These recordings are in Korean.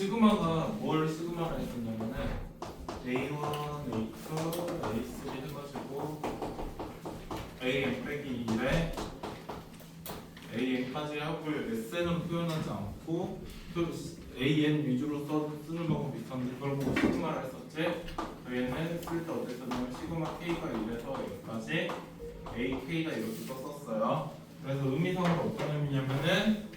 시그마가 뭘 시그마라 했었냐면은 A1, A2, A3 해가지고 AN 빼기 1에 AN까지 합을 SN으로 표현하지 않고 표- AN 위주로 써, 쓰는 거하고 비슷한데 그걸 보고 시그마라 했었지? 저희는 쓸 때 어땠었냐면 시그마 K가 1에서 N까지 AK가 이렇게 썼었어요. 그래서 의미상으로 어떤 의미냐면은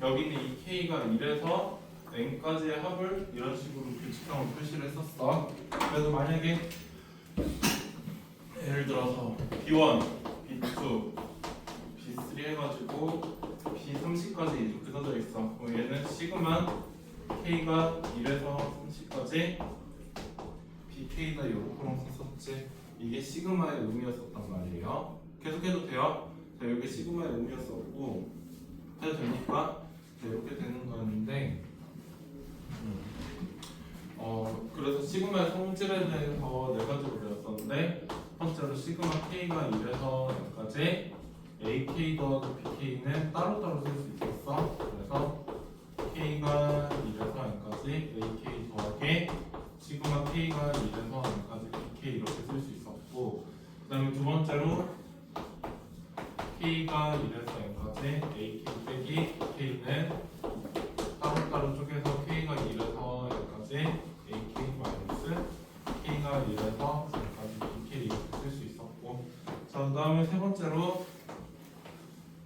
여기는 이 K가 1에서 N까지의 합을 이런 식으로 규칙상으로 표시를 했었어 그래서 만약에 예를 들어서 B1, B2, B3 해가지고 B30까지 이렇게 써져 있어 그럼 얘는 시그마 K가 1에서 30까지 BK가 요렇게랑 썼었지 이게 시그마의 의미였었단 말이에요 계속해도 돼요? 자 여기 시그마의 의미였었고 해도 되니까 자, 이렇게 되는 거였는데 음. 어 그래서 시그마의 성질에 대해서 네 가지로 배웠었는데 첫 번째로 시그마 K가 1에서 0까지 AK 더하기 BK는 따로따로 쓸 수 있었어. 그래서 K가 1에서 0까지 AK 더하기 시그마 K가 1에서 0까지 BK 이렇게 쓸 수 있었고 그 다음에 두 번째로 K가 1에서 0까지 AK 빼기 BK는 따로따로 쪼개서 K가 1에서 0까지 AK 마이너스 K가 1에서 0까지 BK 이렇게 쓸 수 있었고 자, 그 다음에 세 번째로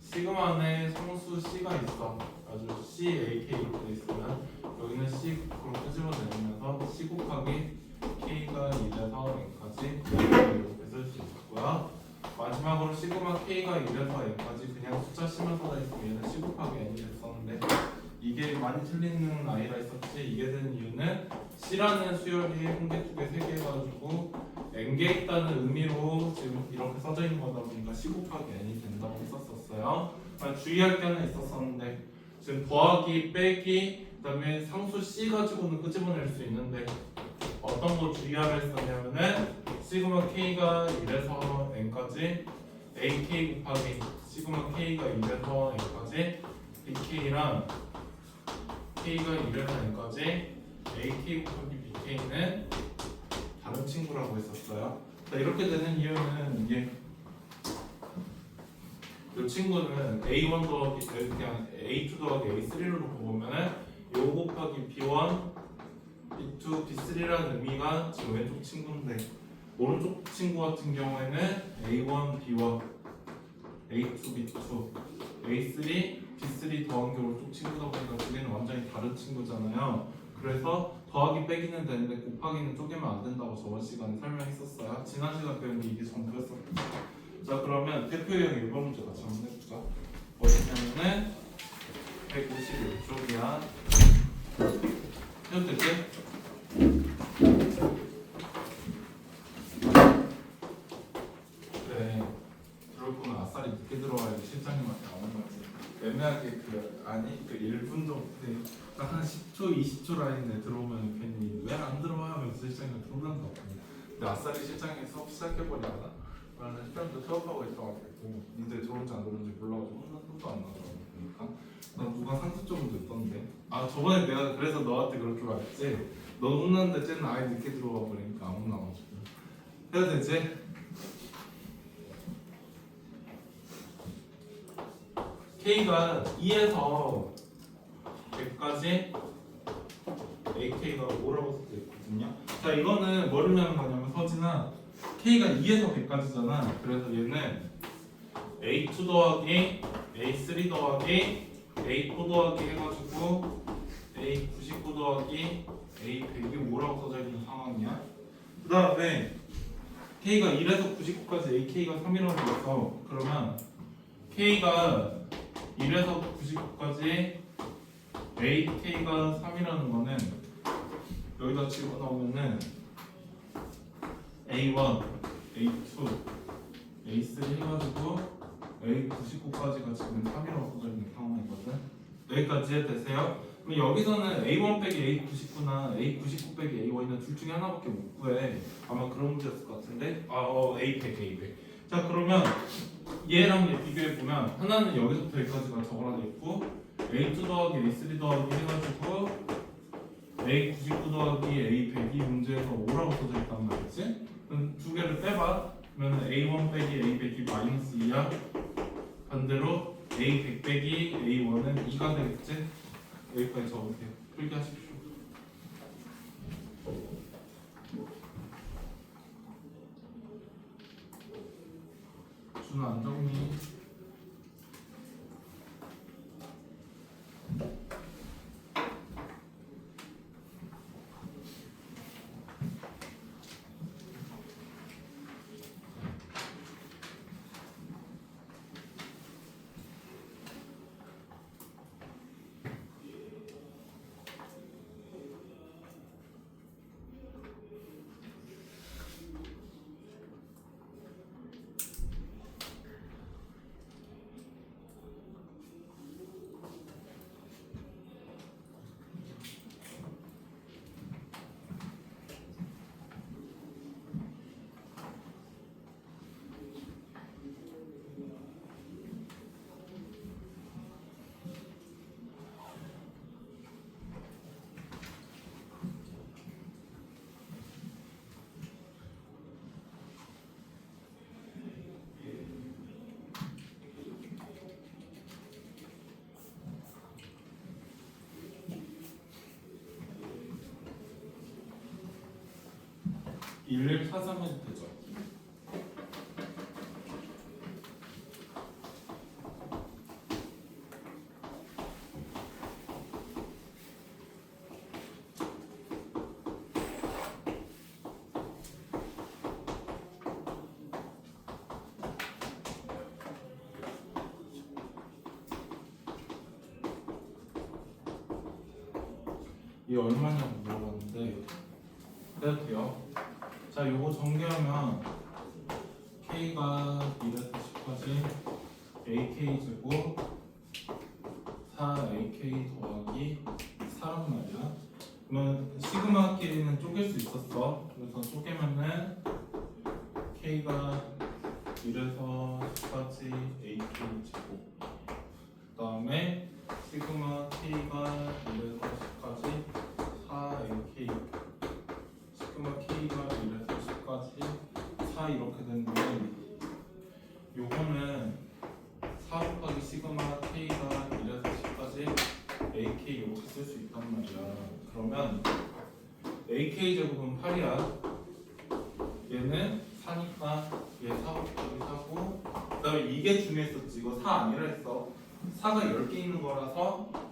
시그마 안에 상수 C가 있어. 아주 C, A, K 이렇게 돼 있으면 여기는 C 그걸 끄집어내면서 C 곱하기 K가 1에서 N까지 이렇게 쓸 수 있었고요. 마지막으로 시그마 K가 1에서 N까지 그냥 숫자 C만 써져 있으면 얘는 C 곱하기 N이 됐었는데 이게 많이 틀리는 아이라 했었지. 이게 된 이유는 C라는 수열이 한개 두개세개 해가지고 N개 있다는 의미로 지금 이렇게 써져 있는 거다 보니까 C 곱하기 N이 된다고 했었었어요. 아, 주의할 게 하나 있었었는데 지금 더하기 빼기 그 다음에 상수 C 가지고는 끄집어낼 수 있는데 어떤 거 주의하라 했었냐면은 시그마 K가 1에서 N까지 AK 곱하기 시그마 K가 1에서 N까지 BK랑 K가 1에서 N까지 AK 곱하기 BK는 다른 친구라고 했었어요. 자, 이렇게 되는 이유는 이게 이 친구는 A1 더하기 그냥 A2 더하기 A3로 놓고 보면은 요 곱하기 B1, B2, B3라는 의미가 지금 왼쪽 친구인데 오른쪽 친구 같은 경우에는 A1, B1, A2, B2, A3, B3 더한 게 오른쪽 친구다 보니까 두 개는 완전히 다른 친구잖아요. 그래서 더하기 빼기는 되는데 곱하기는 쪼개면 안 된다고 저번 시간에 설명했었어요. 지난 시간 배운 게 이게 전부였었고. 자 그러면 대표 유형 1번 문제 같이 한번 해볼까? 어디냐면은 151쪽이야. 해도 되지? 그래. 들어올 거면 아싸리 늦게 들어와야지 실장님한테 나오는 거지. 애매하게 그 아니 그 1분 정도 딱 한 10초 20초 라인에 들어오면 괜히 왜 안 들어와 하면서 실장님 거 같은데 근데 아싸리 수업 시작해버리거나 나는 실장도 수업하고 있어가지고 니들 들어온지 안 들어온지 몰라가지고 나 손도 안 나더라고 보니까. 나 누가 상수 쪽은 듣던데. 아 저번에 내가 그래서 너한테 그렇게 말했지? 너 혼났는데 쟤는 아예 늦게 들어와 버리니까 아무나 나와가지고. 해도 되지? K가 2에서 100까지 AK가 5라고 써져 있 거든요. 자 이거는 뭐를 하는 거냐면 서진아 K가 2에서 100까지잖아. 그래서 얘는 A2 더하기 A3 더하기 A4 더하기 해가지고 A99 더하기 A100이 5라고 써져 있는 상황이야. 그 다음에 K가 1에서 99까지 AK가 3이라고 해서 그러면 K가 1에서 99까지 AK가 3이라는 거는 여기다 집어넣으면은 A1, A2, A3 해가지고 A99까지가 지금 3이라고 써져 있는 상황이거든. 여기까지 되세요? 그럼 여기서는 A1 빼기 A99나 A99 빼기 A1이나 둘 중에 하나밖에 못 구해. 아마 그런 문제였을 것 같은데. 아, 어, A100, A100. 자, 그러면 얘랑 얘 비교해 보면 하나는 여기서부터 여기까지가 적어라 돼 있고 A2 더하기 A3 더하기 해가지고 a 99 더하기 a 100이 문제에서 5라고 써져 있단 말이지? 그럼 두 개를 빼봐. 그러면 a1 빼기 a 100이 마이너스 2야. 반대로 a 100 빼기 a1은 2가 되겠지? 여기까지 적으세요. 풀기하십시오. 준안 정리. 일을 4, 3 해도 되죠? 이 얼마냐고 물어봤는데 해도 돼요? 자, 요거 전개하면 k가 1에서 10까지 ak 제곱 4ak 더하기 4란 말이야. 그러면 시그마끼리는 쪼갤 수 있었어. 그래서 쪼개면은 k가 1에서 10까지 ak 제곱 그 다음에 시그마 k가 1에서 10까지 4ak 시그마 k가 1에서 10까지 4 이렇게 되는데 요거는 4 곱하기 시그마 k가 1에서 10까지 ak 이렇게 쓸 수 있단 말이야. 그러면 ak 제곱은 8이야. 얘는 4니까 얘 4 곱하기 4고 그 다음에 이게 중요했었지. 이거 4 아니라 했어. 4가 10개 있는 거라서 40이라고 썼다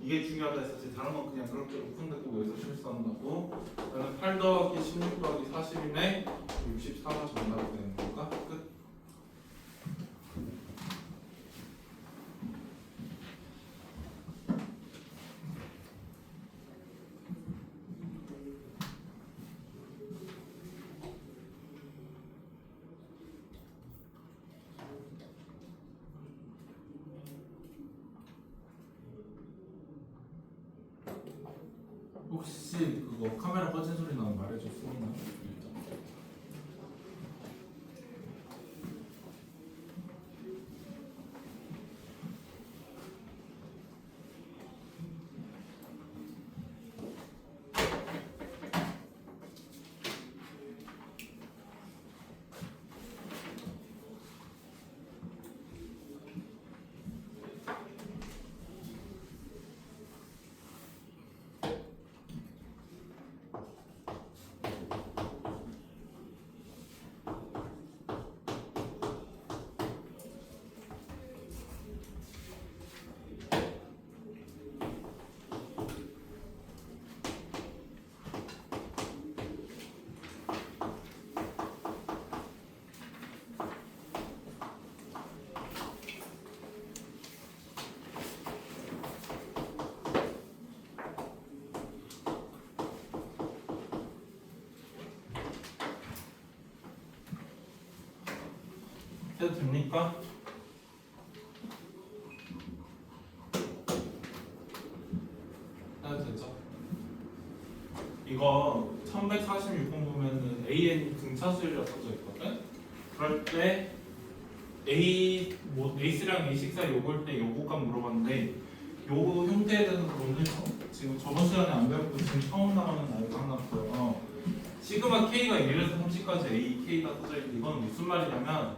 이게 중요하다 했었지 다른 건 그냥 그렇게 오픈되고 여기서 실수한다고 그러면 8 더하기 16 더하기 40이네 64가 정답이 되는 건가? 끝 혹시 그거 카메라 꺼진 소리 나면 말해줘 소리나 해도 됩니까? 해도 되죠? 이거 1146번 보면은 AN 등차수열이라고 써져 있거든? 그럴 때 A 뭐 A3랑 A6 사이 요걸 때 요거값 물어봤는데 요 형태에 대해서 오늘 지금 저번 시간에 안 배웠고 지금 처음 나오는 아이가 하나 보여요. 시그마 k가 1에서 30까지 a k가 써져 있는데 이건 무슨 말이냐면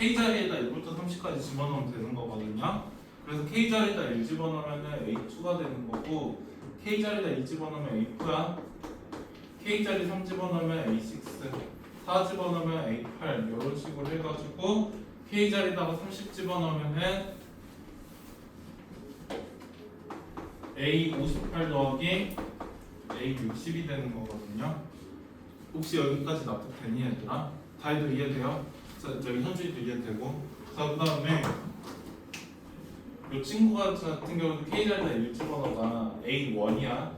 k 자리에다 1부터 30까지 집어넣으면 되는 거거든요. 그래서 k 자리에다 1 집어넣으면 a2가 되는 거고 k 자리에다 2 집어넣으면 a4야. k 자리 3 집어넣으면 a6, 4 집어넣으면 a8 이런 식으로 해가지고 k 자리에다가 30 집어넣으면은 A 58 더하기 A 60이 되는 거거든요. 혹시 여기까지 납득되니 얘들아? 다이도 이해돼요? 자, 저기 현주이도 이해되고. 자, 그다음에 이 친구 같은 경우는 K 자리에다 1 집어넣어가 A 1이야.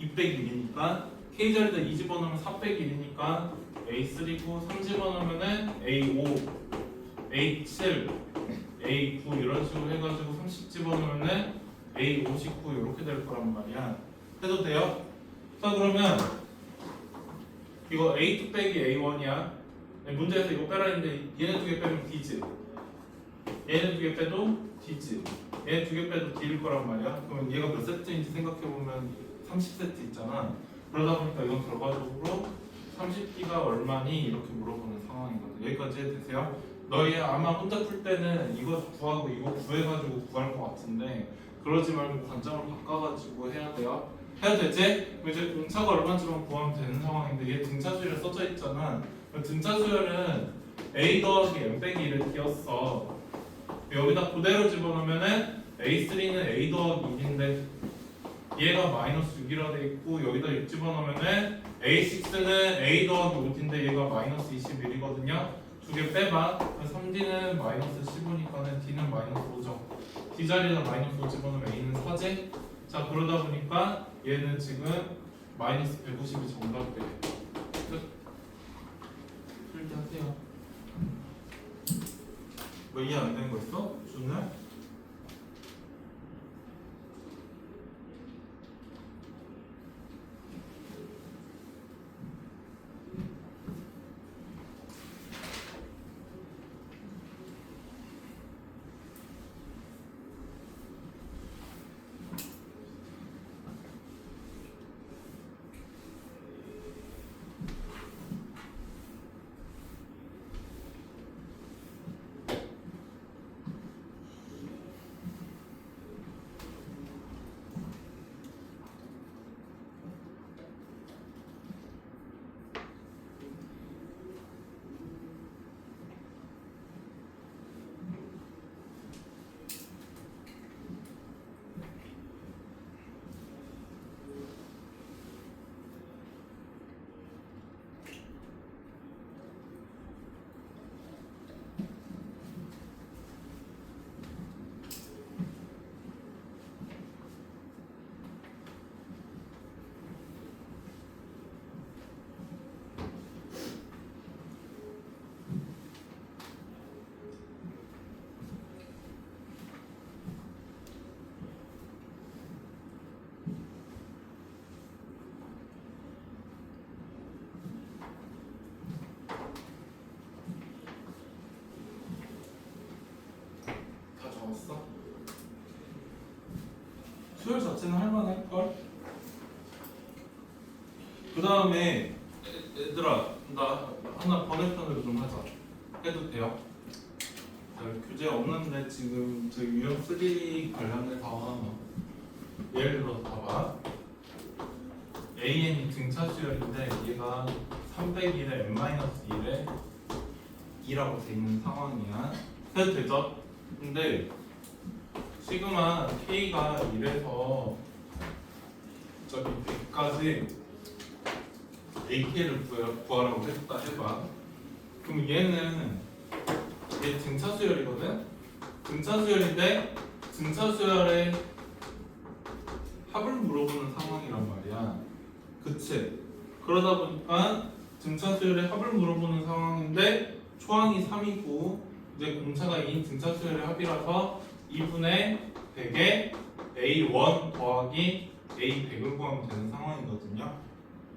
201이니까 K 자리에다 2 집어넣으면 401이니까 A 3고 3 집어넣으면은 A 5, A 7, A 9 이런 식으로 해가지고 30 집어넣으면은 A 59 이렇게 될 거란 말이야. 해도 돼요? 자 그러면 이거 A2 빼기 A1이야. 문제에서 이거 빼라 했는데 얘네 두 개 빼면 D지. 얘네 두 개 빼도 D지. 얘네 두 개 빼도 D일 거란 말이야. 그러면 얘가 몇 세트인지 생각해 보면 30세트 있잖아. 그러다 보니까 이건 결과적으로 30D가 얼마니 이렇게 물어보는 상황이거든. 여기까지 되세요? 너희 아마 혼자 풀 때는 이거 구하고 이거 구해가지고 구할 것 같은데 그러지 말고 관점을 바꿔가지고 해야 돼요. 해야 되지? 그럼 이제 등차가 얼마인지만 구하면 되는 상황인데 얘 등차 수열에 써져 있잖아. 등차 수열은 a 더하기 m 빼기 1을 띄었어. 여기다 그대로 집어넣으면은 a3는 a 더하기 1인데 얘가 마이너스 6이라 돼 있고 여기다 6 집어넣으면은 a6는 a 더하기 5인데 얘가 마이너스 21이거든요. 두 개 빼봐. 3d는 마이너스 15니까는 d는 마이너스 5죠. D 자리에다 마이너스 5 집어넣으면 A는 4제 자 그러다 보니까 얘는 지금 마이너스 150이 정답이에요 끝 풀기 하세요 뭐 이해 안 되는 거 있어? 준우야? 다 적었어? 수열 자체는 할만할걸? 그 다음에 얘들아 나 하나 번외편으로 좀 하자 해도 돼요? 자, 교재 없는데 지금 저 유형 3 관련해서 예를 들어서 봐봐 AN이 등차 수열인데 얘가 301에 n-1에 2라고 돼 있는 상황이야 해도 되죠? 근데 시그마 K가 1에서 저기 100까지 AK를 구하라고 했다 해봐 그럼 얘는 얘 등차 수열이거든? 등차 수열인데 등차 수열의 합을 물어보는 상황이란 말이야 그치? 그러다 보니까 등차 수열의 합을 물어보는 상황인데 초항이 3이고 이제 공차가 2인 등차 수열의 합이라서 2분의 100에 A1 더하기 A100을 구하면 되는 상황이거든요.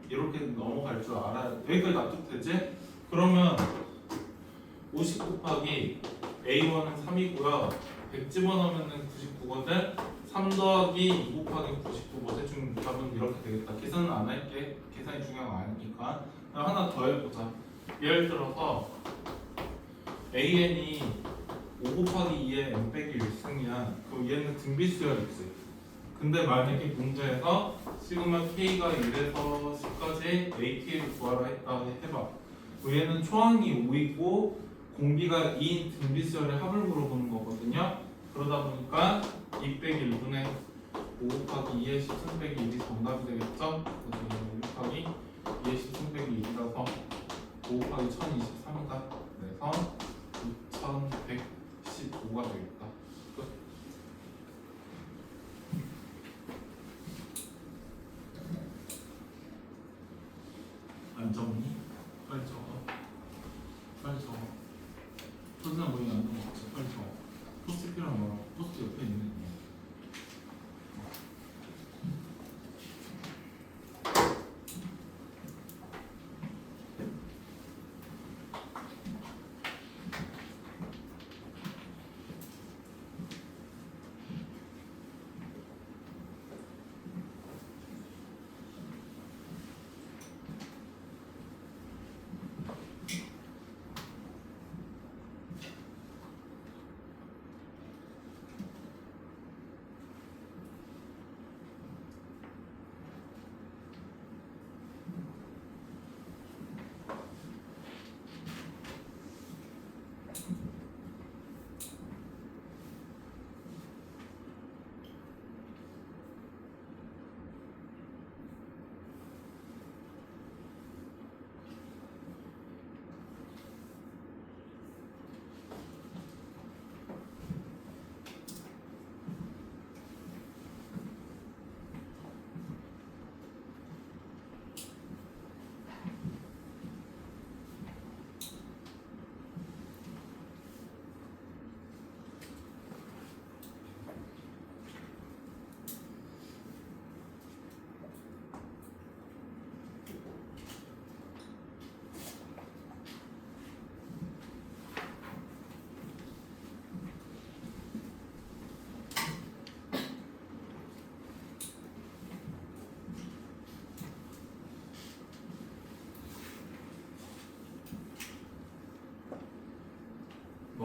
이렇게 넘어갈 줄 알아야 여기까지 납득되지? 그러면 50 곱하기 A1은 3이고요. 100 집어넣으면 99거든 3 더하기 2 곱하기 99뭐 대충 답은 이렇게 되겠다 계산은 안 할게 계산이 중요한 거 아니니까 하나 더 해보자 예를 들어서 AN이 5 곱하기 2에 n 빼기 1승이야 그럼 얘는 등비수열 x 근데 만약에 문제에서 시그마 k가 1에서 10까지 ak를 구하라 했다 해봐. 그럼 얘는 초항이 5이고 공비가 2인 등비수열의 합을 물어보는 거거든요. 그러다 보니까 2 빼기 1분의 5 곱하기 2의 10승 빼기 1이 정답이 되겠죠? 그래서 5 곱하기 2의 10승 빼기 1이라서 5 곱하기 1023이다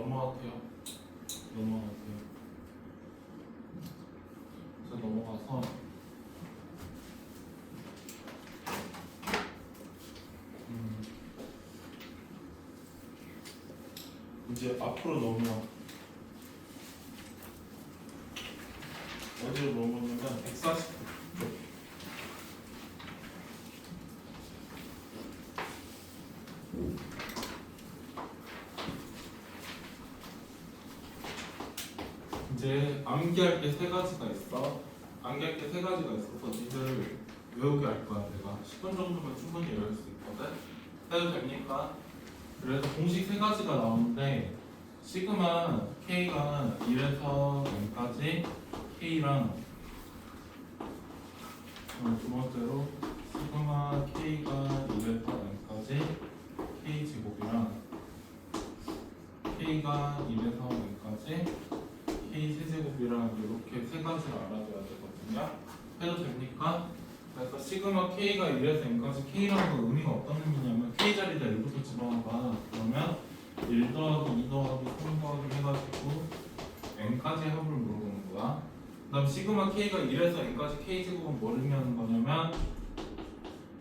넘어갈게요. 넘어갈게요. 그래서 넘어가서 음, 이제 앞으로 넘어가. 어디로 넘어가냐면 140. 이제 암기할 게 세 가지가 있어. 암기할 게 세 가지가 있어서 니들 외우게 할 거야. 내가 10분 정도면 충분히 외울 수 있거든. 해도 됩니까? 그래서 공식 세 가지가 나오는데 시그마 k가 1에서 n까지 k랑 어, 두 번째로 시그마 k가 1에서 n까지 k 제곱이랑 k가 1에서 n까지 k 세제곱이랑 이렇게 세 가지를 알아둬야 되거든요. 해도 됩니까? 그래서 시그마 k가 1에서 n까지 k라는 건 의미가 어떤 의미냐면 k 자리에다 1부터 집어넣어봐. 그러면 1 더하기 2 더하기 3 더하기 해가지고 n까지 합을 물어보는 거야. 그 다음 시그마 k가 1에서 n까지 k 제곱은 뭘 의미하는 거냐면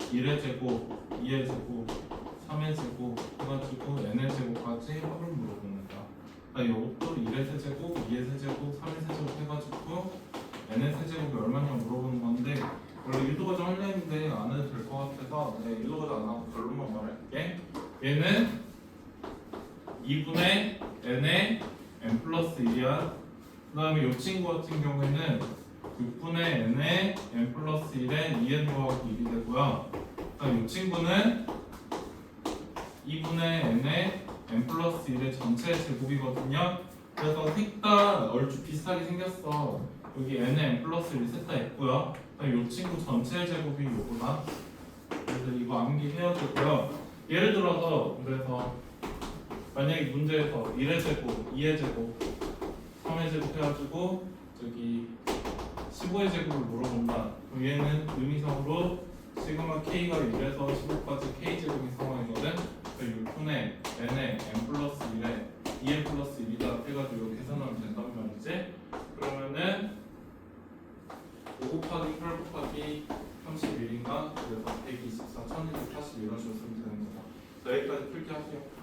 1의 제곱, 2의 제곱, 3의 제곱 해가지고 n의 제곱까지 합을 물어보는 거야. 그러니까 이것도 1의 세제곱, 2의 세제곱, 3의 세제곱 해가지고 n의 세제곱이 얼마냐 물어보는 건데 원래 1도 과정 하려 했는데 안 해도 될 것 같아서 네, 1도 과정 안 하고 결론만 말할게. 얘는 2분의 n의 n 플러스 1이야. 그 다음에 이 친구 같은 경우에는 6분의 n의 n 플러스 1에 2n 더하기 1이 되고요. 그 다음 이 친구는 2분의 n의 n 플러스 1의 전체 제곱이거든요. 그래서 색다 얼추 비슷하게 생겼어. 여기 n에 n 플러스 1 셋 다 있고요. 이 친구 전체 제곱이 요거다. 그래서 이거 암기해야 되고요. 예를 들어서 그래서 만약에 문제에서 1의 제곱, 2의 제곱, 3의 3의 제곱 해가지고 저기 15의 제곱을 물어본다. 그럼 얘는 의미상으로 시그마 k가 1에서 15까지 k 제곱인 상황이거든. 그 6분의 n에 n 플러스 1에 2n 플러스 1이다 해가지고 계산하면 된단 말이지. 그러면은 5 곱하기 8 곱하기 31인가 그래서 124, 1240 이런 식으로 쓰면 되는 거다. 자, 여기까지 풀기 할게요.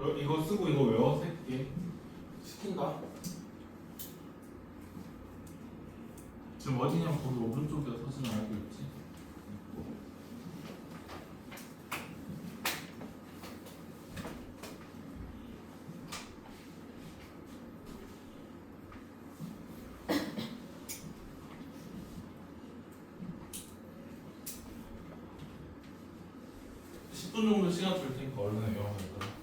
어, 이거 쓰고 이거 외워 새끼 시킨다 지금 어디냐 거기 오른쪽에 사진 알고 있지? (10분) 정도 시간 줄 테니까 얼른 외워 얘들아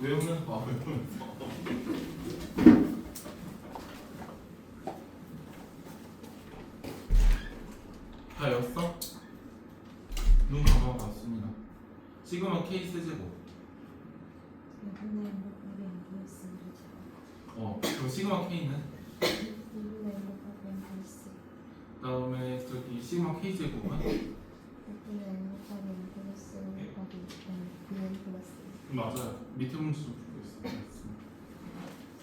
외우면서 봐, 외우면서. 다 외웠어? 눈 감아 봤습니다. 시그마. 이분의 행복하게 인플러스를 어, 그럼 시그마 K는? 그다음에 저기 시그마 K 제곱은? 플러스 맞아요. 밑에 좀 풀고 있어.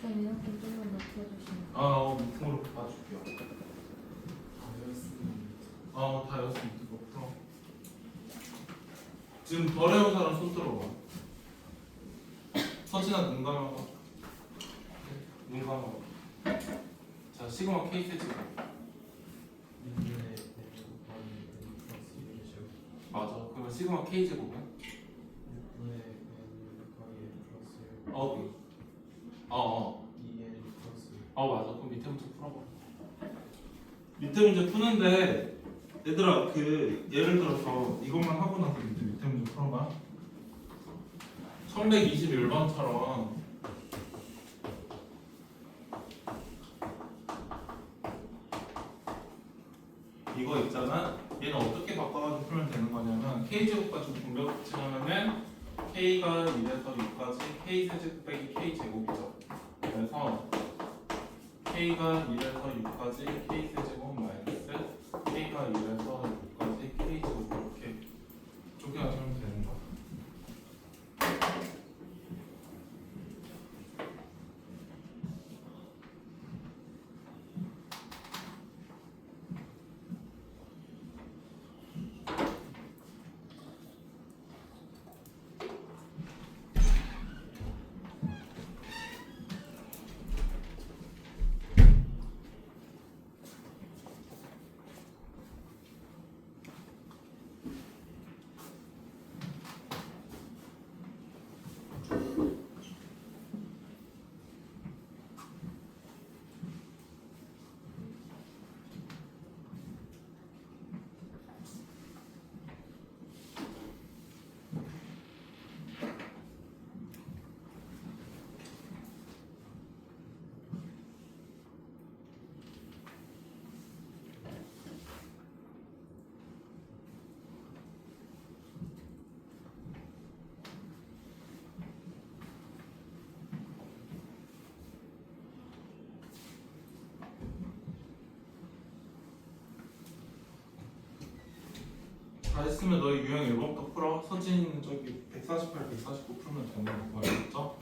그럼 이렇게 좀만 높여주시면 아, 어, 밑으로 봐줄게요. 아, 다 외웠으면 이거 풀어. 지금 덜 외운 사람 손 들어봐. 서진아 눈 감아봐. 눈 감아봐. 자, 시그마 K 세제곱. 맞아. 그러면 시그마 K 제곱은? 어, 어, 어. 어 맞아 그럼 밑에 문제 풀어봐 밑에 문제 푸는데 얘들아 그 예를 들어서 이것만 하고 나서 밑에, 문제 풀어봐. 1121번처럼 이거 있잖아 얘는 어떻게 바꿔가지고 풀면 되는 거냐면 k제곱 가지고 공격 칭하면은 k가 1에서 6까지 k 세제곱 빼기 k 제곱이죠 그래서 k가 1에서 6까지 k 세제곱 마이너스 k가 1에서 6까지 k 제곱 이렇게 쪼개가시면 되는 거야. 다 했으면 너희 유형 1번부터 풀어. 서진 저기 148, 149 풀면 되는 거 알겠죠?